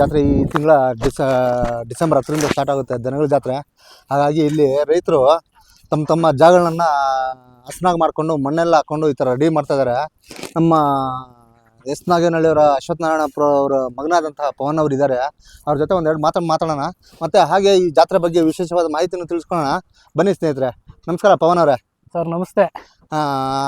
ಜಾತ್ರೆ ಈ ತಿಂಗಳ ಡಿಸ ಡಿಸೆಂಬರ್ ಹತ್ತರಿಂದ ಸ್ಟಾರ್ಟ್ ಆಗುತ್ತೆ ದನಗಳ ಜಾತ್ರೆ. ಹಾಗಾಗಿ ಇಲ್ಲಿ ರೈತರು ತಮ್ಮ ತಮ್ಮ ಜಾಗಗಳನ್ನು ಹಸನಾಗಿ ಮಾಡಿಕೊಂಡು ಮಣ್ಣೆಲ್ಲ ಹಾಕೊಂಡು ಈ ಥರ ರೆಡಿ ಮಾಡ್ತಾ ಇದ್ದಾರೆ ನಮ್ಮ ಎಸ್ ನಾಗೇನಹಳ್ಳಿಯವರ ಅಶ್ವಥ್ ನಾರಾಯಣಪುರ ಅವರ ಮಗನಾದಂತಹ ಪವನ್ ಅವರು ಇದ್ದಾರೆ ಅವ್ರ ಜೊತೆ ಒಂದೆರಡು ಮಾತನ್ನು ಮಾತಾಡೋಣ. ಮತ್ತು ಹಾಗೆ ಈ ಜಾತ್ರೆ ಬಗ್ಗೆ ವಿಶೇಷವಾದ ಮಾಹಿತಿಯನ್ನು ತಿಳಿಸ್ಕೊಳ್ಳೋಣ. ಬನ್ನಿ ಸ್ನೇಹಿತರೆ. ನಮಸ್ಕಾರ ಪವನ್ ಅವರೇ. ಸರ್ ನಮಸ್ತೆ.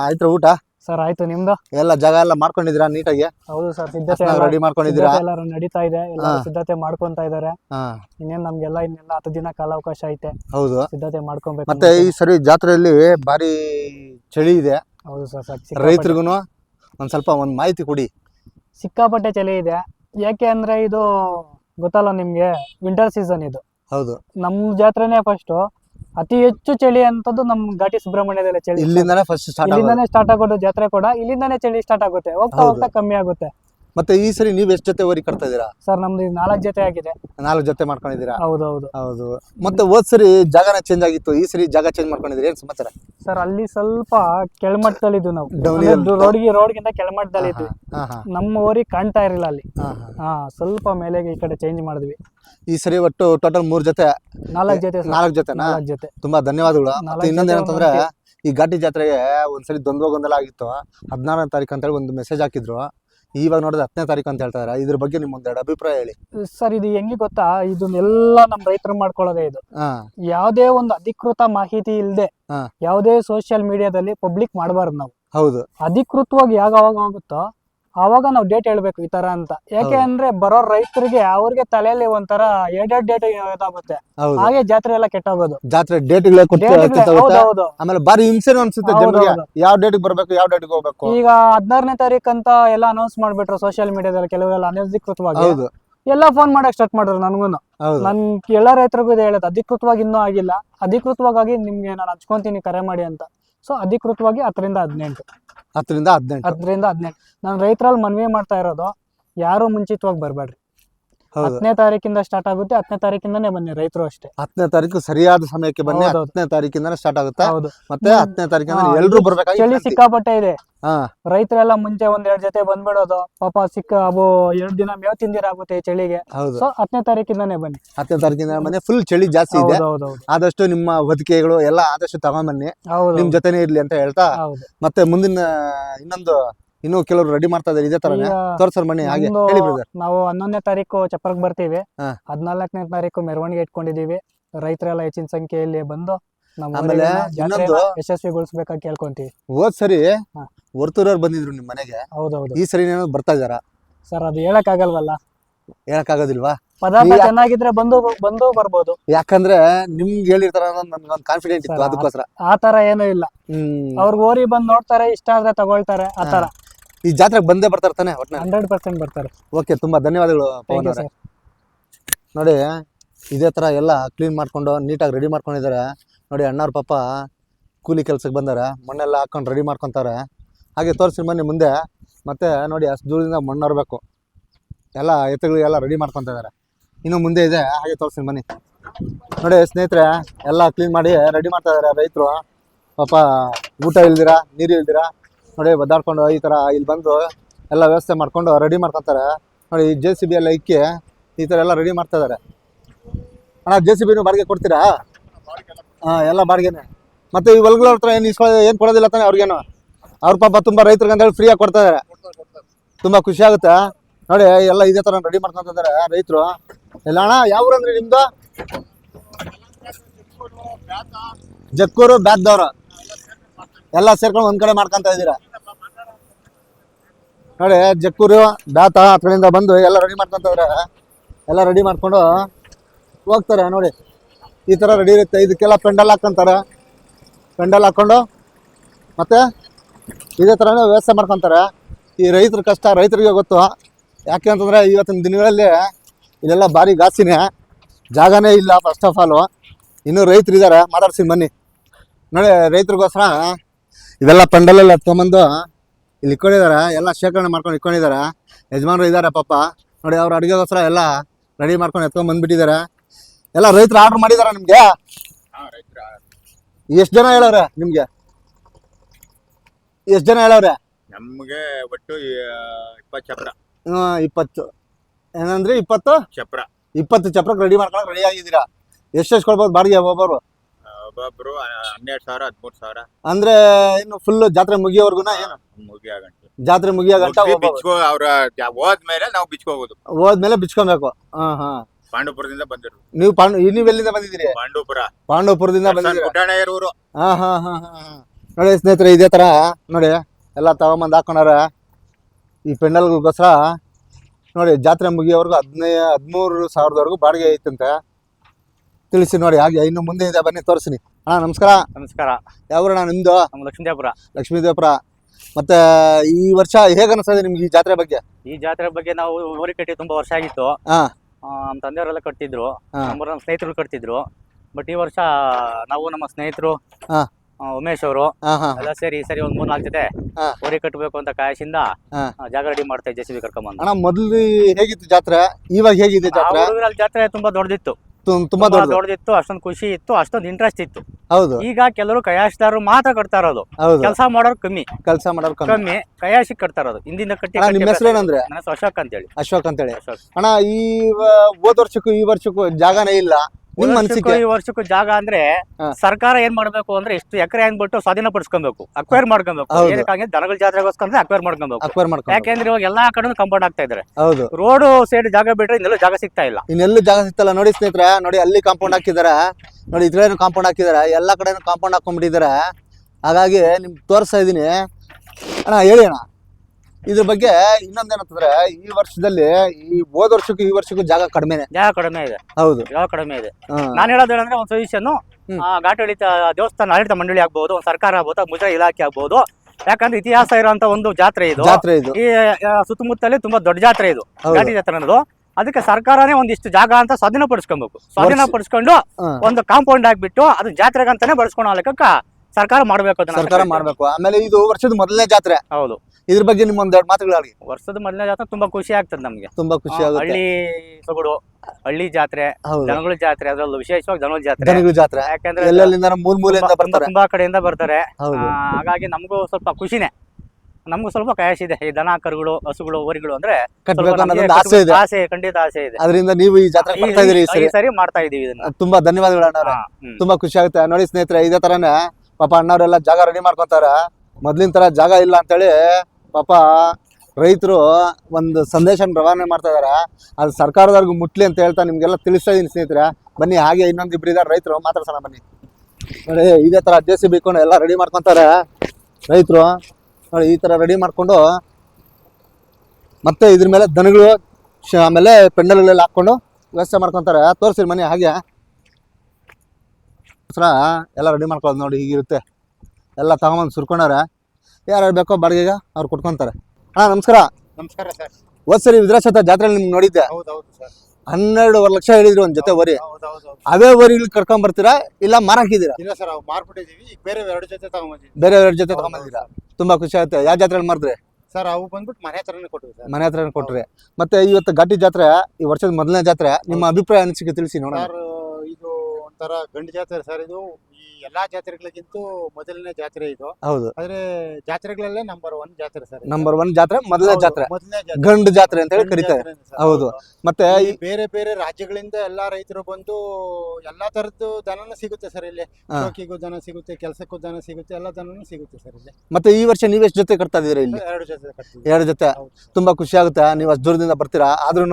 ಆಯ್ತು ಊಟ? ಸರ್ ಆಯ್ತು ನಿಮ್ದು? ಎಲ್ಲ ಜಾಗ ಎಲ್ಲ ಮಾಡ್ಕೊಂಡಿದ್ದೀರಾ ನೀಟಾಗಿ? ಹೌದು ಸರ್ ಸಿದ್ಧತೆ ರೆಡಿ ಮಾಡ್ಕೊಂಡಿದ್ದೀರಾ? ಸಿದ್ಧತೆ ಎಲ್ಲ ನಡೀತಾ ಇದೆ ಎಲ್ಲ ಹಾ. ಸಿದ್ಧತೆ ಮಾಡ್ಕೊಂತ ಇದಾರೆ ಹಾಂ. ಇನ್ನೇನ್ ನಮ್ಗೆಲ್ಲ ಇನ್ನೆಲ್ಲ ಹತ್ತು ದಿನ ಕಾಲಾವಕಾಶ ಐತೆ. ಹೌದು. ಸಿದ್ಧತೆ ಮಾಡ್ಕೊಬೇಕು ಮತ್ತೆ ಈ ಸರಿ ಜಾತ್ರೆಯಲ್ಲಿ ಭಾರಿ ಚಳಿ ಇದೆ. ಹೌದು ಸರ್ ಸರ್ ರೈತರಿಗೂ ಒಂದ್ ಸ್ವಲ್ಪ ಒಂದ್ ಮಾಹಿತಿ ಕೊಡಿ. ಸಿಕ್ಕಾಪಟ್ಟೆ ಚಳಿ ಇದೆ. ಯಾಕೆ ಅಂದ್ರೆ ಇದು ಗೊತ್ತಲ್ಲ ನಿಮ್ಗೆ ವಿಂಟರ್ ಸೀಸನ್ ಇದು. ಹೌದು. ನಮ್ ಜಾತ್ರೆನೇ ಫಸ್ಟ್ ಅತಿ ಹೆಚ್ಚು ಚಳಿ ಅಂತದ್ದು ನಮ್ ಘಾಟಿ ಸುಬ್ರಹ್ಮಣ್ಯದಲ್ಲೇ ಚಳಿ. ಇಲ್ಲಿಂದಾನೇ ಫಸ್ಟ್ ಸ್ಟಾರ್ಟ್ ಇಲ್ಲಿಂದಾನೇ ಸ್ಟಾರ್ಟ್ ಆಗೋದು ಜಾತ್ರೆ ಕೂಡ ಇಲ್ಲಿಂದಾನೇ ಚಳಿ ಸ್ಟಾರ್ಟ್ ಆಗುತ್ತೆ. ಹೋಗ್ತಾ. ಹೋಗ್ತಾ ಕಮ್ಮಿ ಆಗುತ್ತೆ. ಮತ್ತೆ ಈ ಸರಿ ನೀವ್ ಎಷ್ಟ್ ಜೊತೆ ವರಿ ಕಟ್ತಾ ಇದೀರಾ ಸರ್ ನಮ್ದು ನಾಲ್ಕ್ ಜೊತೆ ಆಗಿದೆ. ನಾಲ್ಕು ಜೊತೆ ಮಾಡ್ಕೊಂಡಿದ್ದೀರಾ? ಹೌದು ಹೌದು. ಹೌದು ಮತ್ತೆ ಹೋದ್ ಸರಿ ಜಾಗನ ಚೇಂಜ್ ಆಗಿತ್ತು ಈ ಸರಿ ಜಾಗ ಚೇಂಜ್ ಮಾಡ್ಕೊಂಡಿದ್ರಿ ಏನ್ ಸಮಾಚಾರ? ಸರ್ ಅಲ್ಲಿ ಸ್ವಲ್ಪ ಕೆಳಮಟ್ಟದಲ್ಲಿದ್ವು ನಾವು. ರೋಡ್ಗೆ ರೋಡ್ಗಿಂತ ಕೆಳಮಟ್ಟದಲ್ಲಿ ಇದ್ವಿ. ನಮ್ಮ ಊರಿಗೆ ಕಾಣ್ತಾ ಇರಲಿಲ್ಲ ಅಲ್ಲಿ. ಹಾ ಸ್ವಲ್ಪ ಮೇಲೆಗೆ ಈ ಕಡೆ ಚೇಂಜ್ ಮಾಡಿದ್ವಿ. ಈ ಸರಿ ಒಟ್ಟು ಟೋಟಲ್ ಮೂರ್ ಜೊತೆ. ನಾಲ್ಕು ಜೊತೆ. ನಾಲ್ಕು ಜೊತೆನಾ? ನಾಲ್ಕು ಜೊತೆ. ತುಂಬಾ ಧನ್ಯವಾದಗಳು. ಮತ್ತೆ ನಾಲ್ಕು ಇನ್ನೊಂದ್ ಜೊತೆ ಏನಂತಂದ್ರೆ ಈ ಘಾಟಿ ಜಾತ್ರೆಗೆ ಒಂದ್ಸರಿ ದ್ವಂದ್ವ ಗೊಂದಲ ಆಗಿತ್ತು. ಹದಿನಾರನೇ ತಾರೀಕು ಅಂತೇಳಿ ಒಂದು ಮೆಸೇಜ್ ಹಾಕಿದ್ರು. ಇವಾಗ ನೋಡಿದ್ರೆ ಹತ್ತನೇ ತಾರೀಕು ಅಂತ ಹೇಳ್ತಾರೆ ಇದ್ರ ಬಗ್ಗೆ ನಿಮ್ ಒಂದೆರಡು ಅಭಿಪ್ರಾಯ ಹೇಳಿ. ಸರ್ ಇದು ಹೆಂಗೆ ಗೊತ್ತಾ? ಇದನ್ನೆಲ್ಲ ನಮ್ಮ ರೈತರು ಮಾಡ್ಕೊಳ್ಳೋದೇ ಇದು. ಹಾ. ಯಾವುದೇ ಒಂದು ಅಧಿಕೃತ ಮಾಹಿತಿ ಇಲ್ಲದೆ ಹಾ. ಯಾವುದೇ ಸೋಷಿಯಲ್ ಮೀಡಿಯಾದಲ್ಲಿ ಪಬ್ಲಿಕ್ ಮಾಡಬಾರ್ದು ನಾವು. ಹೌದು. ಅಧಿಕೃತವಾಗಿ ಯಾವಾಗ ಆಗುತ್ತೋ ಆವಾಗ ನಾವು ಡೇಟ್ ಹೇಳ್ಬೇಕು ಈ ತರ ಅಂತ. ಯಾಕೆ ಅಂದ್ರೆ ಬರೋ ರೈತರಿಗೆ ಅವ್ರಿಗೆ ತಲೆಯಲ್ಲಿ ಒಂಥರ ಎರಡೆರಡು ಡೇಟ್ ಇದಾಗುತ್ತೆ. ಹೌದು. ಹಾಗೆ ಜಾತ್ರೆ ಎಲ್ಲ ಕೆಟ್ಟೋಗೋದು. ಜಾತ್ರೆ ಡೇಟ್ Date ಗಳೇ- ಆಮೇಲೆ ಬಾರಿ ಹಿಂಸೆನೂ ಅನ್ಸುತ್ತೆ ಜನರಿಗೆ. ಯಾವ ಡೇಟಿಗೆ ಬರ್ಬೇಕು ಯಾವ ಡೇಟಿಗೆ ಹೋಗ್ಬೇಕು? ಈಗ ಹದಿನಾರನೇ ತಾರೀಕು ಅಂತ ಎಲ್ಲ ಅನೌನ್ಸ್ ಮಾಡ್ಬಿಟ್ರು ಸೋಷಿಯಲ್ ಮೀಡಿಯಾದಲ್ಲಿ ಕೆಲವರೆಲ್ಲ ಅನಧಿಕೃತವಾಗಿ. ಹೌದು. ಎಲ್ಲ ಫೋನ್ ಮಾಡಕ್ ಸ್ಟಾರ್ಟ್ ಮಾಡಿದ್ರು ನನಗೂನು. ಹೌದು. ನನ್ ಎಲ್ಲ ರೈತರಿಗೂ ಇದೆ ಹೇಳೋದು ಅಧಿಕೃತವಾಗಿ ಇನ್ನೂ ಆಗಿಲ್ಲ. ಅಧಿಕೃತವಾಗಿ ನಿಮ್ಗೆ ನಾನು ಹಚ್ಕೊಂತೀನಿ ಕರೆ ಮಾಡಿ ಅಂತ. ಸೊ ಅಧಿಕೃತವಾಗಿ ಹತ್ತರಿಂದ ಹದಿನೆಂಟು. ಹತ್ತರಿಂದ ಹದಿನೆಂಟು. ಹತ್ತರಿಂದ ಹದಿನೆಂಟು. ನಾನು ರೈತರಲ್ಲಿ ಮನವಿ ಮಾಡ್ತಾ ಇರೋದು ಯಾರು ಮುಂಚಿತವಾಗಿ ಬರಬೇಡ್ರಿ. ಹತ್ತನೇ ತಾರೀಕಿಂದ ಸ್ಟಾರ್ಟ್ ಆಗುತ್ತೆ ಹತ್ತನೇ ತಾರೀಕಿಂದನೇ ಬನ್ನಿ ರೈತರು ಅಷ್ಟೇ. ಹತ್ತನೇ ತಾರೀಕು ಸರಿಯಾದ ಸಮಯಕ್ಕೆ ಬನ್ನಿ. ಹತ್ತನೇ ತಾರೀಕಿಂದ ಸ್ಟಾರ್ಟ್ ಆಗುತ್ತೆ? ಮತ್ತೆ. ಹತ್ತನೇ ತಾರೀಕಿಂದ ಎಲ್ಲರೂ ಬರ್ಬೇಕಾಗಿ ಚಳಿ ಸಿಕ್ಕಾಪಟ್ಟೆ ಇದೆ. ಹಾ. ರೈತರೆಲ್ಲ ಮುಂಚೆ ಒಂದ್ ಎರಡ್ ಜೊತೆ ಬಂದ್ಬಿಡೋದು ಪಾಪ ಸಿಕ್ಕ ಅವು ಎರಡ್ ದಿನ ಮೇವ್ ತಿಂದಿರಾಗುತ್ತೆ ಆಗುತ್ತೆ ಚಳಿಗೆ. ಹೌದು. ಸೊ ಹತ್ತನೇ ತಾರೀಕಿಂದಾನೇ ಬನ್ನಿ. ಹತ್ತನೇ ತಾರೀಕಿಂದ ಬನ್ನಿ. ಫುಲ್ ಚಳಿ ಜಾಸ್ತಿ ಇದೆ. ಆದಷ್ಟು ನಿಮ್ಮ ಹೊದಿಕೆಗಳು ಎಲ್ಲ ಆದಷ್ಟು ತಗೊಂಡ್ ಬನ್ನಿ ನಿಮ್ ಜೊತೆನೆ ಇರ್ಲಿ ಅಂತ ಹೇಳ್ತಾ. ಮತ್ತೆ ಮುಂದಿನ ಇನ್ನೊಂದು ಇನ್ನೂ ಕೆಲವರು ರೆಡಿ ಮಾಡ್ತಾ ಇದಾರೆ ಇದೇ ತರನೇ. ತೋರ್ಸರ್ ಬನ್ನಿ ಹಾಗೆ. ಹೇಳಿ ಬ್ರದರ್ ನಾವು ಹನ್ನೊಂದನೇ ತಾರೀಕು ಚಪ್ಪರ್ಗ್ ಬರ್ತೀವಿ. ಹದಿನಾಲ್ಕನೇ ತಾರೀಕು ಮೆರವಣಿಗೆ ಇಟ್ಕೊಂಡಿದೀವಿ. ರೈತರೆಲ್ಲ ಹೆಚ್ಚಿನ ಸಂಖ್ಯೆಯಲ್ಲಿ ಬಂದು ಆಮೇಲೆ ಇನ್ನೊಂದು- ಯಶಸ್ವಿಗೊಳಿಸ್ಬೇಕಾಗಿ ಕೇಳ್ಕೊಂತೀವಿ. ಹೋದ್ ಸರಿ ವರ್ತೂರವ್ರು ಬಂದಿದ್ರು ನಿಮ್ ಮನೆಗೆ. ಹೌದೌದು. ಈ ಸರಿ ಬರ್ತಾ ಇದಾರ? ಸರ್ ಅದು ಹೇಳಕ್ ಆಗಲ್ವಲ್ಲ ಹೇಳಕ್ಕಾಗೋದಿಲ್ವಾ? ಪದಾರ್ಥ ನೀವ್ ಯಾಕ್- ಚೆನ್ನಾಗಿದ್ರೆ ಬಂದು ಬಂದು ಬರ್ಬೋದು. ಯಾಕಂದ್ರೆ ನಿಮ್ಗೆ ಹೇಳಿರ್ತಾರ ನನ್ಗೊಂದು ಕಾನ್ಫಿಡೆಂಟ್ ಇತ್ತು ಅದಕ್ಕೋಸ್ಕರ. ಆ ತರ ಏನೂ ಇಲ್ಲ. ಅವ್ರಿಗೆ ಓರಿ ಬಂದ್ ನೋಡ್ತಾರೆ ಇಷ್ಟ ಆದ್ರೆ ತಗೊಳ್ತಾರೆ ಆ ತರ ಈ ಜಾತ್ರೆಗೆ ಬಂದೇ ಬರ್ತಾರೆ ತಾನೆ ಒಟ್ನಲ್ಲಿ? ಹಂಡ್ರೆಡ್ ಪರ್ಸೆಂಟ್ ಬರ್ತಾರೆ. ಓಕೆ ತುಂಬಾ ಧನ್ಯವಾದಗಳು ಪವನ್ ಅವರೇ. ನೋಡಿ ಇದೇ ತರ ಎಲ್ಲ ಕ್ಲೀನ್ ಮಾಡ್ಕೊಂಡು ನೀಟಾಗಿ ರೆಡಿ ಮಾಡ್ಕೊಂಡಿದ್ದಾರೆ. ನೋಡಿ ಅಣ್ಣವ್ರ ಪಾಪ ಕೂಲಿ ಕೆಲ್ಸಕ್ಕೆ ಬಂದಾರೆ. ಮಣ್ಣೆಲ್ಲ ಹಾಕೊಂಡು ರೆಡಿ ಮಾಡ್ಕೊತಾರೆ. ಹಾಗೆ ತೋರಿಸಿ ಮನೆ ಮುಂದೆ. ಮತ್ತೆ ನೋಡಿ ಅಷ್ಟು ದೂರದಿಂದ ಮಣ್ಣು ಹೊರಬೇಕು. ಎಲ್ಲ ಎತ್ತುಗಳಿಗೆಲ್ಲ ರೆಡಿ ಮಾಡ್ಕೊತಾ ಇದ್ದಾರೆ ಇನ್ನು ಮುಂದೆ ಇದೆ. ಹಾಗೆ ತೋರಿಸ್ತೀನಿ ಮನೆ ನೋಡಿ ಸ್ನೇಹಿತರೆ ಎಲ್ಲ ಕ್ಲೀನ್ ಮಾಡಿ ರೆಡಿ ಮಾಡ್ತಾ ಇದ್ದಾರೆ ರೈತರು. ಪಾಪ ಊಟ ಇಲ್ದಿರ ನೀರು ಇಲ್ದಿರ? ನೋಡಿ, ಒದ್ದಾಡ್ಕೊಂಡು ಈ ಥರ ಇಲ್ಲಿ ಬಂದು ಎಲ್ಲ ವ್ಯವಸ್ಥೆ ಮಾಡ್ಕೊಂಡು ರೆಡಿ ಮಾಡ್ಕೊತಾರೆ. ನೋಡಿ ಜೆ ಸಿ ಬಿ ಎಲ್ಲ ಇಕ್ಕಿ ಈ ಥರ ಎಲ್ಲ ರೆಡಿ ಮಾಡ್ತಾ ಇದ್ದಾರೆ ಅಣ್ಣ ಜೆ ಸಿ ಬಿನೂ ಬಾಡಿಗೆ ಕೊಡ್ತೀರಾ? ಹಾಂ, ಎಲ್ಲ ಬಾಡಿಗೆನೆ. ಮತ್ತೆ ಈ ಹೊಲ್ಗಳ ಹತ್ರ ಏನು ಏನು ಕೊಡೋದಿಲ್ಲ ತಾನೆ ಅವ್ರಿಗೇನು? ಅವ್ರ ಪಾಪ ತುಂಬ ರೈತರಿಗೆ ಅಂತೇಳಿ ಫ್ರೀಯಾಗಿ ಕೊಡ್ತಾ ಇದ್ದಾರೆ ತುಂಬ ಖುಷಿ ಆಗುತ್ತೆ. ನೋಡಿ ಎಲ್ಲ ಇದೇ ಥರ ರೆಡಿ ಮಾಡ್ಕೊಂತ ಇದ್ದಾರೆ ರೈತರು. ಇಲ್ಲ ಅಣ್ಣ, ಯಾವ ಊರಂದ್ರೆ ನಿಮ್ದು? ಜಕ್ಕೂರು ಬ್ಯಾದ್ದವ್ರು. ಎಲ್ಲ ಸೇರ್ಕೊಂಡು ಒಂದ್ ಕಡೆ ಮಾಡ್ಕೊಂತ ಇದ್ದೀರಾ ನೋಡಿ, ಜಕ್ಕೂರು, ದಾತ ಆ ಕಡೆಯಿಂದ ಬಂದು ಎಲ್ಲ ರೆಡಿ ಮಾಡ್ಕೊಂತಾರೆ ಎಲ್ಲ ರೆಡಿ ಮಾಡ್ಕೊಂಡು ಹೋಗ್ತಾರೆ, ನೋಡಿ. ಈ ಥರ ರೆಡಿ ಇರುತ್ತೆ. ಇದಕ್ಕೆಲ್ಲ ಪೆಂಡಲ್ ಹಾಕ್ಕೊಂತಾರೆ. ಪೆಂಡಲ್ ಹಾಕ್ಕೊಂಡು ಮತ್ತೆ ಇದೇ ಥರನೇ ವ್ಯವಸ್ಥೆ ಮಾಡ್ಕೊತಾರೆ. ಈ ರೈತರ ಕಷ್ಟ, ರೈತರಿಗೆ ಗೊತ್ತು. ಯಾಕೆ ಅಂತಂದರೆ ಇವತ್ತಿನ ದಿನಗಳಲ್ಲಿ ಇಲ್ಲೆಲ್ಲ ಭಾರಿ ಗಾಸಿನೇ ಜಾಗನೇ ಇಲ್ಲ ಫಸ್ಟ್ ಆಫ್ ಆಲು ಇನ್ನೂ ರೈತರು ಇದ್ದಾರೆ ಮಾತಾಡ್ಸಿ ಬನ್ನಿ. ನೋಡಿ, ರೈತರಿಗೋಸ್ಕರ ಇವೆಲ್ಲ ಪೆಂಡಲೆಲ್ಲ ಎತ್ಕೊಂಬಂದು ಇಲ್ಲಿ ಇಕ್ಕೊಂಡಿದಾರ. ಎಲ್ಲ ಶೇಖರಣೆ ಮಾಡ್ಕೊಂಡು ಇಕ್ಕೊಂಡಿದಾರ. ಯಜಮಾನರು ಇದ್ದಾರೆ ಪಾಪ. ನೋಡಿ ಅವ್ರ ಅಡುಗೆಗೋಸ್ಕರ ಎಲ್ಲ ರೆಡಿ ಮಾಡ್ಕೊಂಡು ಎತ್ಕೊಂಡ್ ಬಂದ್ಬಿಟ್ಟಿದ್ದಾರೆ ಎಲ್ಲ ರೈತರು ಆರ್ಡರ್ ಮಾಡಿದಾರ ನಿಮ್ಗೆ? ಎಷ್ಟು ಜನ ಹೇಳವ್ರೆ ನಿಮ್ಗೆ? ಎಷ್ಟು ಜನ ಹೇಳವ್ರೆ? ನಮ್ಗೆ ಒಟ್ಟು ಇಪ್ಪತ್ತು ಚಪ್ರ. ಇಪ್ಪತ್ತು. ಏನಂದ್ರೆ ಇಪ್ಪತ್ತು? ಚಪ್ರ. ಇಪ್ಪತ್ತು ಚಪ್ರಕ್ಕೆ ರೆಡಿ ಮಾಡ್ಕೊಳಕ್ ರೆಡಿ ಆಗಿದ್ದೀರಾ? ಎಷ್ಟೆಷ್ಟು ಕೊಡ್ಬೋದು ಬಾಡಿಗೆ ಒಬ್ಬೊಬ್ಬರು ಒಬ್ಬೊಬ್ರು ಹನ್ನೆರಡು ಸಾವಿರ ಹದಿಮೂರು ಸಾವಿರ. ಅಂದ್ರೆ ಇನ್ನು ಫುಲ್ ಜಾತ್ರೆ ಮುಗಿಯೋವರ್ಗುನ ಏನು? ಮುಗಿಯ ಗಂಟೆ ಜಾತ್ರೆ ಮುಗಿಯೋ ಗಂಟ. ಬಿಚ್ಕೋ ಅವ್ರ ಹೋದ್ಮೇಲೆ ನಾವು ಬಿಚ್ಕೋಬಹುದು ಹೋದ್ಮೇಲೆ ಬಿಚ್ಕೊಬೇಕು. ಹಾ ಹಾ. ಪಾಂಡವಪುರದಿಂದ ಬಂದಿರು ನೀವು ಪಾಂಡ ನೀವು ಎಲ್ಲಿಂದ ಬಂದಿದ್ದೀರಿ? ಪಾಂಡವಪುರ ಪಾಂಡವಪುರದಿಂದ ಬಂದಿದ್ದೀರಿ? ಪುಟಾಣೆಯರೂರು ಹಾ ಹಾ ಹಾ ಹಾ ಹಾ. ನೋಡಿ ಸ್ನೇಹಿತರೆ ಇದೇ ತರ ನೋಡಿ ಎಲ್ಲ ತಗೊಂಬಂದು ಹಾಕೊಂಡಾರ ಈ ಪೆಂಡಲ್ಗೋಸ್ಕರ ನೋಡಿ ಜಾತ್ರೆ ಮುಗಿಯೋವರೆಗೂ ಹದಿನೈದು ಹದಿಮೂರು ಸಾವಿರದವರೆಗೂ ಬಾಡಿಗೆ ಐತಂತೆ. ತಿಳಿಸಿ ನೋಡಿ ಹಾಗೆ ಇನ್ನು ಮುಂದೆ ಇದೆ ಬನ್ನಿ ತೋರಿಸ್ತೀನಿ. ಅಣ್ಣ ನಮಸ್ಕಾರ. ನಮಸ್ಕಾರ. ಯಾವ ನಿಮ್ದು? ನಮ್ಮ ಲಕ್ಷ್ಮೀದೇವಪುರ. ಲಕ್ಷ್ಮೀದೇವಪುರ. ಮತ್ತೆ ಈ ವರ್ಷ ಹೇಗೆ ಅನಿಸ್ತದೆ ನಿಮ್ಗೆ ಈ ಜಾತ್ರೆ ಬಗ್ಗೆ? ಈ ಜಾತ್ರೆ ಬಗ್ಗೆ ನಾವು ಹೋರಿ ಕಟ್ಟಿ ತುಂಬಾ ವರ್ಷ ಆಗಿತ್ತು. ಹಾ. ಆ, ನಮ್ಮ ತಂದೆಯವರೆಲ್ಲ ಕಟ್ತಿದ್ರು ಹಾ. ನಮ್ಮ ನಮ್ಮ ಸ್ನೇಹಿತರು ಕಟ್ಟಿದ್ರು. ಬಟ್ ಈ ವರ್ಷ ನಾವು ನಮ್ಮ ಸ್ನೇಹಿತರು ಹಾ. ಆ, ಉಮೇಶ್ ಅವರು ಹಾ ಹಾ. ಎಲ್ಲ ಸೇರಿ ಈ ಸರಿ ಒಂದ್ ಮೂರ್ ನಾಲ್ಕು ಜೊತೆ ಹಾ. ಊರಿ ಕಟ್ಟಬೇಕು ಅಂತ ಕಾಯಿಸಿಂದ ಹಾ. ಆ, ಜಾಗ ರೆಡಿ ಮಾಡ್ತಾ ಜೆ ಸಿ ಬಿ ಕರ್ಕೊಂಬಂದು. ಅಣ್ಣ ಮೊದಲು ಹೇಗಿತ್ತು ಜಾತ್ರೆ? ಇವಾಗ ಹೇಗಿದೆ ಜಾತ್ರೆ? ಹುಡುಗರಲ್ಲಿ ಜಾತ್ರೆ ತುಂಬಾ ದೊಡ್ಡದಿತ್ತು. ತುಂಬಾ ತುಂಬಾ ದೊಡ್ಡದು. ದೊಡ್ಡದಿತ್ತು ಅಷ್ಟೊಂದು ಖುಷಿ ಇತ್ತು ಅಷ್ಟೊಂದು ಇಂಟ್ರೆಸ್ಟ್ ಇತ್ತು. ಹೌದು. ಈಗ ಕೆಲವರು ಕಯಾಶದಾರರು ಮಾತ್ರ ಕಟ್ತಾ ಇರೋದು ಕೆಲಸ ಮಾಡೋರು ಕಮ್ಮಿ. ಕೆಲಸ ಮಾಡೋರು ಕಮ್ಮಿ. ಕಯಾಶಿ ಕಟ್ತಾ ಇರೋದು ಹಿಂದಿನ ಕಟ್ಟಿ ನಿಮ್ಮ ಹೆಸರು ಏನಂದ್ರೆ? ಅಶೋಕ್ ಅಂತೇಳಿ. ಅಶೋಕ್ ಅಂತೇಳಿ. ಅಶೋಕ್. ಅಣ್ಣ ಈ ಹೋದ್ ವರ್ಷಕ್ಕೂ ಈ ವರ್ಷಕ್ಕೂ ಜಾಗನೇ ಇಲ್ಲ. ನಿಮ್ ವರ್ಷಕ್ಕೂ ಅನಿಸಿಕೆ ಈ ವರ್ಷಕ್ಕೂ ಜಾಗ ಅಂದ್ರೆ ಹಾ. ಸರ್ಕಾರ ಏನ್ ಮಾಡ್ಬೇಕು ಅಂದ್ರೆ ಎಷ್ಟು ಎಕರೆ ಅಂದ್ಬಿಟ್ಟು ಸ್ವಾಧೀನ ಪಡಿಸ್ಕೊಬೇಕು ಅಕ್ವೈರ್ ಮಾಡ್ಕೊಬೇಕು. ಹೌದು. ಏನಕ್ಕಾಗಿ ದನಗಳ ಜಾತ್ರೆಗೋಸ್ಕರ ಅಕ್ವೈರ್ ಮಾಡ್ಕೊಬೇಕು. ಅಕ್ವೈರ್ ಮಾಡ್ಕೊಂಡು ಯಾಕೆಂದ್ರೆ ಇವಾಗ ಎಲ್ಲಾ ಕಡೆ ಕಂಪೌಂಡ್ ಆಗ್ತಾ ಇದಾರೆ. ಹೌದು. ರೋಡ್ ಸೈಡ್ ಜಾಗ ಬಿಟ್ರೆ ಇನ್ನೆಲ್ಲ ಜಾಗ ಸಿಗ್ತಾ ಇಲ್ಲ. ಇನ್ನೆಲ್ಲ ಜಾಗ ಸಿಗ್ತಲ್ಲ ನೋಡಿ ಸ್ನೇಹಿತರೆ ನೋಡಿ ಅಲ್ಲಿ ಕಾಂಪೌಂಡ್ ಹಾಕಿದಾರೆ. ನೋಡಿ ಈ ಕಾಂಪೌಂಡ್ ಹಾಕಿದಾರೆ ಎಲ್ಲಾ ಕಡೆನೂ ಕಾಂಪೌಂಡ್ ಹಾಕೊಂಡ್ಬಿಟ್ಟಿದ್ದಾರೆ ಹಾಗಾಗಿ ನಿಮ್ಗೆ ತೋರಿಸ್ತಾ ಇದೀನಿ ಅಣ್ಣ ಹೇಳಿ ಅಣ್ಣ. ಇದ್ರ ಬಗ್ಗೆ ಇನ್ನೊಂದೇನಂತಂದ್ರೆ ಈ ವರ್ಷದಲ್ಲಿ ಈ ಹೋದ ವರ್ಷಕ್ಕೂ ಈ ವರ್ಷಕ್ಕೂ ಜಾಗ ಕಡಿಮೆನೆ. ಜಾಗ ಕಡಿಮೆ ಇದೆ. ಹೌದು. ಜಾಗ ಕಡಿಮೆ ಇದೆ. ಹಾ. ನಾನು ಹೇಳೋದು ಏನಂದ್ರೆ ಒಂದು ಸೊಲ್ಯೂಷನ್ ಘಾಟಳಿತ ಘಾಟ್ ದೇವಸ್ಥಾನ ಆಡಳಿತ ಮಂಡಳಿ ಆಗ್ಬಹುದು ಒಂದು ಸರ್ಕಾರ ಆಗ್ಬೋದು ಮುಜಾ ಇಲಾಖೆ ಆಗ್ಬಹುದು ಯಾಕಂದ್ರೆ ಇತಿಹಾಸ ಇರುವಂತ ಒಂದು ಜಾತ್ರೆ ಇದು. ಜಾತ್ರೆ ಇದು. ಈ ಆ, ಸುತ್ತಮುತ್ತಲೇ ತುಂಬಾ ದೊಡ್ಡ ಜಾತ್ರೆ ಇದು. ಹೌದು. ಘಾಟಿ ಜಾತ್ರೆ ಅನ್ನೋದು. ಅದಕ್ಕೆ ಸರ್ಕಾರನೇ ಒಂದಿಷ್ಟು ಜಾಗ ಅಂತ ಸ್ವಾಧೀನ ಪಡಿಸ್ಕೊಬೇಕು ಸ್ವಾಧೀನ ಪಡಿಸ್ಕೊಂಡು ಹಾ. ಒಂದು ಕಾಂಪೌಂಡ್ ಆಗಿಬಿಟ್ಟು ಅದು ಜಾತ್ರೆಗಂತಾನೆ ಬಳಸ್ಕೊಳೋ ಲೆಕ್ಕಕ್ಕ ಸರ್ಕಾರ ಮಾಡ್ಬೇಕು ಅದನ್ನ ಸರ್ಕಾರ ಮಾಡ್ಬೇಕು. ಆಮೇಲೆ ಇದು ವರ್ಷದ ಮೊದಲನೇ ಜಾತ್ರೆ. ಹೌದು. ಇದ್ರ ಬಗ್ಗೆ ನಿಮ್ಮ ಒಂದೆರಡು ಮಾತುಗಳು ಆಡಿ ವರ್ಷದ ಮೊದಲನೇ ಜಾತ್ರೆ ತುಂಬಾ ಖುಷಿ ಆಗ್ತದೆ ನಮ್ಗೆ. ತುಂಬಾ ಖುಷಿ ಆಗುತ್ತೆ. ಹಳ್ಳಿ ಸೊಗಡು ಹಳ್ಳಿ ಜಾತ್ರೆ ಜನಗಳ ದನಗಳ ಜಾತ್ರೆ ಅದರಲ್ಲೂ ವಿಶೇಷವಾಗಿ ದನಗಳ ಜಾತ್ರೆ. ದನಗಳ ಜಾತ್ರೆ. ಯಾಕಂದ್ರೆ ಎಲ್ಲೆಲ್ಲಿಂದ ಮೂಲ ಮೂಲೆಯಿಂದ ತುಂಬಾ- ಬರ್ತಾರೆ. ತುಂಬಾ ಕಡೆಯಿಂದ ಬರ್ತಾರೆ. ಹಾಗಾಗಿ ನಮಗೂ ಸ್ವಲ್ಪ ಖುಷಿನೇ. ನಮಗೂ ಸ್ವಲ್ಪ ಕ್ಯಾಶ್ ಇದೆ. ಈ ದನ ಕರುಗಳು ಹಸುಗಳು ಊರಿಗಳು ಅಂದ್ರೆ ಆಸೆ ಇದೆ. ಆಸೆ ಖಂಡಿತ ಆಸೆ ಇದೆ. ಅದರಿಂದ ನೀವು ಈ ಜಾತ್ರೆ ಮಾಡ್ತಾ ಇದೀರಿ ಸರಿ. ಸರಿ ಮಾಡ್ತಾ ಇದೀವಿ ಇದನ್ನ. ತುಂಬಾ ಧನ್ಯವಾದಗಳು ತುಂಬಾ ಖುಷಿ ಆಗುತ್ತೆ. ನೋಡಿ ಸ್ನೇಹಿತರೆ ಇದೇ ತರನೇ ಪಾಪ ಅಣ್ಣವರೆಲ್ಲ ಜಾಗ ರೆಡಿ ಮಾಡ್ಕೊತಾರ. ಮೊದ್ಲಿನ ತರ ಜಾಗ ಇಲ್ಲ ಅಂತೇಳಿ ಪಾಪ ರೈತರು ಒಂದು ಸಂದೇಶ ರವಾನೆ ಮಾಡ್ತಾ ಇದಾರೆ. ಅದು ಸರ್ಕಾರದವ್ರಿಗೆ ಮುಟ್ಲಿ ಅಂತ ಹೇಳ್ತಾ ನಿಮ್ಗೆಲ್ಲ ತಿಳಿಸ್ತಾ ಇದೀನಿ ಸ್ನೇಹಿತರೆ. ಬನ್ನಿ, ಹಾಗೆ ಇನ್ನೊಂದು ಇಬ್ರು ಇದಾರೆ ರೈತರು, ಮಾತಾಡ್ಸೋಣ ಬನ್ನಿ. ನೋಡಿ, ಇದೇ ತರ ಜೆ ಸಿ ಬಿಕೊಂಡು ಎಲ್ಲ ರೆಡಿ ಮಾಡ್ಕೊತಾರೆ. ರೈತರು, ನೋಡಿ, ಈ ತರ ರೆಡಿ ಮಾಡ್ಕೊಂಡು ಮತ್ತೆ ಇದ್ರ ಮೇಲೆ ದನಗಳು ಆಮೇಲೆ ಪೆಂಡಲ್ಗಳೆಲ್ಲ ಹಾಕೊಂಡು ವ್ಯವಸ್ಥೆ ಮಾಡ್ಕೊತಾರೆ. ತೋರಿಸಿರಿ ಮನೆ, ಹಾಗೆ. ಸರ ಎಲ್ಲ ರೆಡಿ ಮಾಡ್ಕೊಳ್ಳೋದು ನೋಡಿ ಹೀಗಿರುತ್ತೆ. ಎಲ್ಲ ತಗೊಂಬಂದು ಸುರ್ಕೊಂಡವ್ರೆ. ಯಾರು ಬೇಕೋ ಬಾಡಿಗೆಗೆ ಅವ್ರು ಕೊಟ್ಕೊಂತಾರೆ. ಅಣ್ಣ ನಮಸ್ಕಾರ. ನಮಸ್ಕಾರ ಸರ್. ಹೋದ್ ಸರಿ ವಿದ್ರಾಶತ ಜಾತ್ರೆ ನಿಮ್ಗೆ ನೋಡಿದ್ದೆ. ಹೌದೌದು ಸರ್. ಹನ್ನೆರಡುವರೆ ಲಕ್ಷ ಹೇಳಿದ್ರು ಒಂದ್ ಜೊತೆ ವರಿ ಅದೇ ವರಿ ಇಲ್ಲ ಕರ್ಕೊಂಡ್ ಬರ್ತೀರಾ? ಇಲ್ಲ ಮಾರಾಕಿದ್ದೀರಾ ಇಲ್ಲ ಸರ್ ಅವು ಮಾರ್ಬಿಟ್ಟಿದ್ದೀವಿ ಈಗ ಬೇರೆ ಎರಡು ಜೊತೆ ತಗೊಂಬಂದಿದ್ವಿ ಬೇರೆ ಎರಡು ಜೊತೆ ತಗೊಂಬಂದಿದ್ದೀರಾ? ತುಂಬಾ ಖುಷಿ ಆಗುತ್ತೆ. ಯಾವ ಜಾತ್ರೆ ಮಾರಿದ್ರೆ? ಸರ್ ಅವು ಬಂದ್ಬಿಟ್ಟು ಮನೆ ಹತ್ರನೇ ಕೊಟ್ಟಿವಿ ಸರ್. ಮನೆ ಹತ್ರನೇ ಕೊಟ್ರಿ. ಮತ್ತೆ ಇವತ್ತು ಘಾಟಿ ಜಾತ್ರೆ ಈ ವರ್ಷದ ಮೊದಲನೇ ಜಾತ್ರೆ ನಿಮ್ಮ ಅಭಿಪ್ರಾಯ ಅನಿಸಿಕೆ ತಿಳಿಸಿ ನೋಡೋಣ. ಸರ್ ಒಂಥರ ಗಂಡು ಜಾತ್ರೆ ಸರ್ ಇದು ಈ ಎಲ್ಲಾ ಜಾತ್ರೆಗಳಿಗಿಂತೂ ಮೊದಲನೇ ಜಾತ್ರೆ ಇದು. ಹೌದು. ಆದ್ರೆ ಜಾತ್ರೆಗಳಲ್ಲೇ ನಂಬರ್ ಒನ್ ಜಾತ್ರೆ ಸರ್ ನಂಬರ್ ಒನ್ ಜಾತ್ರೆ ಮೊದಲನೇ ಜಾತ್ರೆ. ಮೊದಲನೇ ಜಾತ್ರೆ. ಗಂಡು ಜಾತ್ರೆ ಅಂತ ಹೇಳಿ ಗಂಡು ಕರೀತಾರೆ. ಹೌದು. ಮತ್ತೆ ಈ ಬೇರೆ ಬೇರೆ ರಾಜ್ಯಗಳಿಂದ ಎಲ್ಲಾ ರೈತರು ಬಂದು ಎಲ್ಲಾ ತರದ್ದು ದನನೂ ಸಿಗುತ್ತೆ ಸರ್ ಇಲ್ಲಿ. ಹಾ. ಶೋಕಿಗೂ ದನ ಸಿಗುತ್ತೆ ಕೆಲಸಕ್ಕೂ ದನ ಸಿಗುತ್ತೆ ಎಲ್ಲಾ ದನನೂ ಸಿಗುತ್ತೆ ಸರ್ ಇಲ್ಲಿ. ಮತ್ತೆ ಈ ವರ್ಷ ನೀವೆಷ್ಟು ಜೊತೆ ಕಟ್ತಾ ಇದೀರಾ ಇಲ್ಲಿ? ಎರಡು ಜೊತೆ ಕಟ್ತೀವಿ. ಎರಡು ಜೊತೆ. ಹೌದು. ತುಂಬಾ ಖುಷಿ ಆಗುತ್ತೆ. ನೀವು ಅಷ್ಟು ದೂರದಿಂದ ಬರ್ತೀರಾ? ಆದ್ರೂ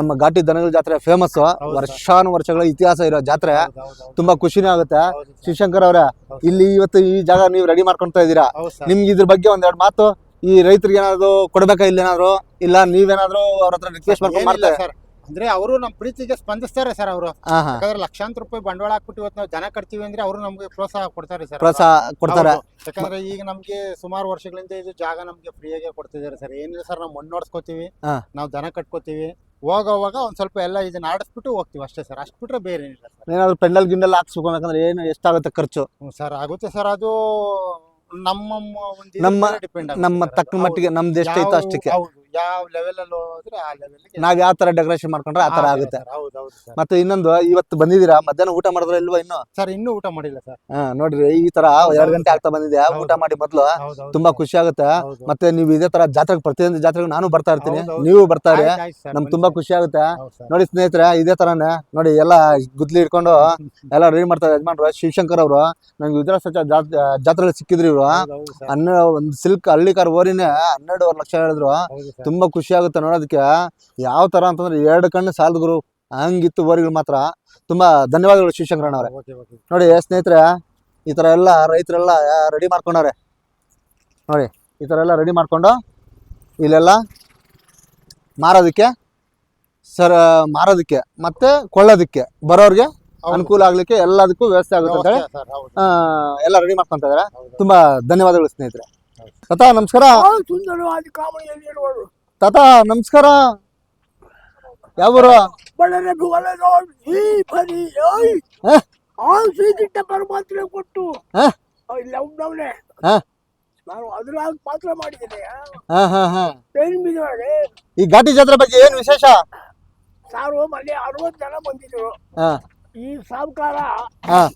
ನಮ್ಮ ಘಾಟಿ ದನಗಳ ಜಾತ್ರೆ ಫೇಮಸ್. ವರ್ಷಾನು ವರ್ಷಗಳ ಇತಿಹಾಸ ಇರೋ ಜಾತ್ರೆ. ಹೌದು, ಹೌದು, ಹೌದು. ತುಂಬಾ ಖುಷಿನೇ ಆಗುತ್ತೆ. ಹೌದು. ಶಿವಶಂಕರ್ ಅವರೇ. ಇಲ್ಲಿ ಇವತ್ತು ಈ ಜಾಗ ನೀವು ರೆಡಿ ಮಾಡ್ಕೊಂತ ಇದ್ದೀರಾ. ನಿಮ್ಗೆ ಇದ್ರ ಬಗ್ಗೆ ಒಂದೆರಡು ಮಾತು ಈ ರೈತರಿಗೆ ಏನಾದ್ರು ಕೊಡ್ಬೇಕಾ ಇಲ್ಲೇನಾದ್ರು ಇಲ್ಲ ನೀವೇನಾದ್ರು ಅವ್ರ ಹತ್ರ ರಿಕ್ವೆಸ್ಟ್ ಮಾಡ್ಕೊಂಡು ಮಾಡ್ತಾರೆ ಸರ್ ಅಂದ್ರೆ ಅವರು ನಮ್ಮ ಪ್ರೀತಿಗೆ ಸ್ಪಂದಿಸ್ತಾರೆ ಸರ್ ಅವರು. ಯಾಕಂದ್ರೆ ಲಕ್ಷಾಂತರ ರೂಪಾಯಿ ಬಂಡವಾಳ ಹಾಕ್ಬಿಟ್ಟು ಇವತ್ತು ನಾವು ಜನ ಕಟ್ತೀವಿ ಅಂದ್ರೆ ಅವರು ನಮ್ಗೆ ಪ್ರೋತ್ಸಾಹ ಕೊಡ್ತಾರೆ ಸರ್. ಪ್ರೋತ್ಸಾಹ ಕೊಡ್ತಾರೆ. ಯಾಕಂದ್ರೆ ಈಗ ನಮ್ಗೆ ಸುಮಾರು ವರ್ಷಗಳಿಂದ ಇದು ಜಾಗ ನಮ್ಗೆ ಫ್ರೀಯಾಗೆ ಕೊಡ್ತಿದ್ದಾರೆ ಸರ್. ಏನಿಲ್ಲ ಸರ್ ನಾವು ಮಣ್ಣು ನೋಡ್ಸ್ಕೊತೀವಿ. ನಾವು ದನ ಕಟ್ಕೋತೀವಿ. ಹೋಗೋವಾಗ ಒಂದ್ ಸ್ವಲ್ಪ ಎಲ್ಲ ಇದನ್ನ ಆಡಿಸ್ಬಿಟ್ಟು ಹೋಗ್ತೀವಿ ಅಷ್ಟೇ ಸರ್. ಅಷ್ಟು ಬಿಟ್ರೆ ಬೇರೆ ಏನಿಲ್ಲ ಸರ್. ಏನಾದ್ರು ಪೆಂಡಲ್ ಗಿಂಡಲ್ ಹಾಕ್ಸ್ಬೇಕು ಯಾಕಂದ್ರೆ ಏನು ಎಷ್ಟಾಗುತ್ತೆ ಖರ್ಚು? ಸರ್ ಆಗುತ್ತೆ ಸರ್. ಅದು ನಮ್ಮ ಒಂದು ನಮ್ಮ- ನಮ್ಮ ತಕ್ಕ ಮಟ್ಟಿಗೆ ನಮ್ದು ಎಷ್ಟೈತೋ ಅಷ್ಟಕ್ಕೆ. ಯಾವ ಲೆವೆಲ್ ಅಲ್ಲಿ ಹೋದ್ರೆ ಆ ಲೆವೆಲ್ ನಾವ್ ಯಾವ ತರ ಡೆಕೋರೇಷನ್ ಮಾಡ್ಕೊಂಡ್ರೆ ಆ ತರ ಆಗುತ್ತೆ. ಹೌದು ಹೌದು ಸರ್. ಮತ್ತೆ ಇನ್ನೊಂದು ಇವತ್ತು ಬಂದಿದ್ದೀರಾ? ಮಧ್ಯಾಹ್ನ ಊಟ ಮಾಡಿದ್ರೆ ಇಲ್ವಾ ಇನ್ನು? ಸರ್ ಇನ್ನು ಊಟ ಮಾಡಿಲ್ಲ ಸರ್. ಹಾ ನೋಡ್ರಿ ಈ ತರ ಎರಡ್ ಗಂಟೆ ಆಗ್ತಾ ಬಂದಿದೆ ಊಟ ಮಾಡಿ ಮೊದ್ಲು ಹೌದು ತುಂಬಾ ಖುಷಿ ಆಗುತ್ತೆ. ಹೌದು ಮತ್ತೆ ನೀವು ಇದೇ ತರ ಜಾತ್ರೆಗೆ ಪ್ರತಿಯೊಂದು ಜಾತ್ರೆಗೆ ನಾನು ಬರ್ತಾ ಇರ್ತೀನಿ. ಹೌದು, ಹೌದು. ನೀವು ಬರ್ತಾರೆ ಆಯ್ತ್ ನಮ್ ಸರ್, ನಮ್ಗೆ ತುಂಬಾ. ಖುಷಿ ಆಗುತ್ತೆ. ಹೌದು ಸರ್. ನೋಡಿ ಸ್ನೇಹಿತರೆ ಇದೇ ತರಾನೇ ನೋಡಿ ಎಲ್ಲ ಗುದ್ಲಿ ಇಟ್ಕೊಂಡು ಎಲ್ಲ ರೆಡಿ ಮಾಡ್ತಾರೆ ಯಜಮಾನ್ರು ಶಿವಶಂಕರ್ ಅವರು. ನಂಗೆ ಗುಜರಾತ್ ಸಚ ಜಾತ್ರೆ ಸಿಕ್ಕಿದ್ರು ಇವ್ರು. ಹೌದು, ಹೌದು ಸರ್. ಹನ್ನೆರಡು ಒಂದು ಸಿಲ್ಕ್ ಹಳ್ಳಿ ಕಾರ್ ಓರಿನೇ ಹನ್ನೆರಡುವರೆ ಲಕ್ಷ ಹೇಳಿದ್ರು. ಹೌದು ಸರ್. ತುಂಬಾ ಖುಷಿ ಆಗುತ್ತೆ ನೋಡೋದಕ್ಕೆ. ಯಾವ ತರ ಅಂತಂದ್ರೆ ಎರಡು ಕಣ್ಣು ಸಾಲದ ಗುರು. ಹಂಗಿತ್ತು ಬರಿಗಳು ಮಾತ್ರ. ತುಂಬಾ ಧನ್ಯವಾದಗಳು ಶಿವಶಂಕರಣ್ಣ ಅವರೇ. ನೋಡಿ ಸ್ನೇಹಿತರೆ ಈ ತರ ಎಲ್ಲ ರೈತರೆಲ್ಲ ರೆಡಿ ಮಾಡ್ಕೊಂಡವ್ರೆ. ನೋಡಿ ಈ ತರ ಎಲ್ಲ ರೆಡಿ ಮಾಡ್ಕೊಂಡು ಇಲ್ಲೆಲ್ಲ ಮಾರೋದಕ್ಕೆ ಸರ್ ಮಾರೋದಕ್ಕೆ ಮತ್ತೆ ಕೊಳ್ಳೋದಕ್ಕೆ ಬರೋರಿಗೆ. ಅನುಕೂಲ ಆಗ್ಲಿಕ್ಕೆ ಎಲ್ಲದಕ್ಕೂ ವ್ಯವಸ್ಥೆ ಆಗುತ್ತೆ ಅಂತ ಹೇಳಿ ಎಲ್ಲ ರೆಡಿ ಮಾಡ್ಕೊಂತ ಇದಾರೆ. ತುಂಬಾ ಧನ್ಯವಾದಗಳು ಸ್ನೇಹಿತರೆ. ತಾತ ನಮಸ್ಕಾರ. ಸುಂದರವಾದ ಕಾಮಣಿಯಲ್ಲಿರುವರು ತಾತ ನಮಸ್ಕಾರ. ಯಾವೂರು? ಬಳ್ಳರೆ ಒಲೆದು ಈ ಪರಿ ಓಯ್ ಹ? ಆ ಶ್ರೀದಿಟ್ಟ ಪರಮಾತ್ಮ ಕೊಟ್ಟು. ಹ? ಲೌಕ್ಡೌನೆ ಹ? ನಾನು ಅದ್ರಾಗ ಪಾತ್ರ ಮಾಡಿದ್ದೇನೆ. ಹಾ ಹಾ ಹಾ. ಬಿದ್ದೋಳೆ ಈ ಘಾಟಿ ಜಾತ್ರೆ ಬಗ್ಗೆ ಏನ್ ವಿಶೇಷ? ಸಾರು ಮನೆ ಅರವತ್ತು ಜನ ಬಂದಿದ್ರು. ಹಾ. ಈ ಸಾಹುಕಾರ ಹಾ.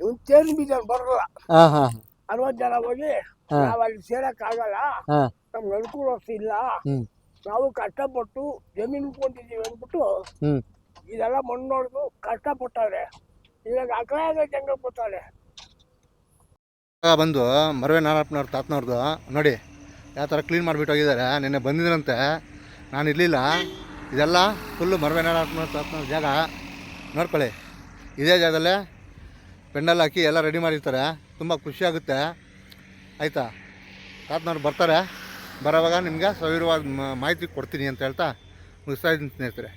ಇವನ್ ತೇರು ಬೀಜ ಬರಲ್ಲ. ಹಾ ಹಾ. ಅರವತ್ತು ಜನ ಹೋಗಿ. ನಾವು ಅಲ್ಲಿ ಸೇರಕ್ ಆಗಲ್ಲ. ಹಾ. ನಮ್ಗೆ ಅನುಕೂಲ ಇಲ್ಲ ಹ್ಮ್. ನಾವು ಕಷ್ಟಪಟ್ಟು ಜಮೀನು ಕೊಟ್ಟಿದ್ದೀವಿ ಅಂದ್ಬಿಟ್ಟು ಹ್ಮ್. ಇದೆಲ್ಲ ಮಣ್ಣು ನೋಡಿದು ಕಷ್ಟಪಟ್ಟವ್ರೆ ಇವಾಗ ಅಕಲಾಗ ಜಂಗ ಕೊಡ್ತಾರೆ ಬಂದು ಮರವೆ ನಾರಪ್ಪನವ್ರ ತಾತನವ್ರದ್ದು ನೋಡಿ ಯಾವ ಥರ ಕ್ಲೀನ್ ಮಾಡಿಬಿಟ್ಟು ಹೋಗಿದ್ದಾರೆ. ನಿನ್ನೆ ಬಂದಿದ್ರಂತೆ. ನಾನು ಇರಲಿಲ್ಲ. ಇದೆಲ್ಲ ಫುಲ್ಲು ಮರವೆ ನಾರಪ್ಪನವ್ರ ತಾತನವ್ರ ಜಾಗ. ನೋಡ್ಕೊಳ್ಳಿ. ಇದೇ ಜಾಗದಲ್ಲೇ ಪೆಂಡಲ್ ಹಾಕಿ ಎಲ್ಲ ರೆಡಿ ಮಾಡಿರ್ತಾರೆ. ತುಂಬ ಖುಷಿ ಆಗುತ್ತೆ. ಆಯಿತಾ? ತಾತನವ್ರು ಬರ್ತಾರೆ. ಬರೋವಾಗ ನಿಮಗೆ ಸವಿರವಾದ ಮಾಹಿತಿ ಕೊಡ್ತೀನಿ ಅಂತ ಹೇಳ್ತಾ ಮುಗಿಸ್ತಾ ಇದ್ದೀನಿ ಸ್ನೇಹಿತರೆ.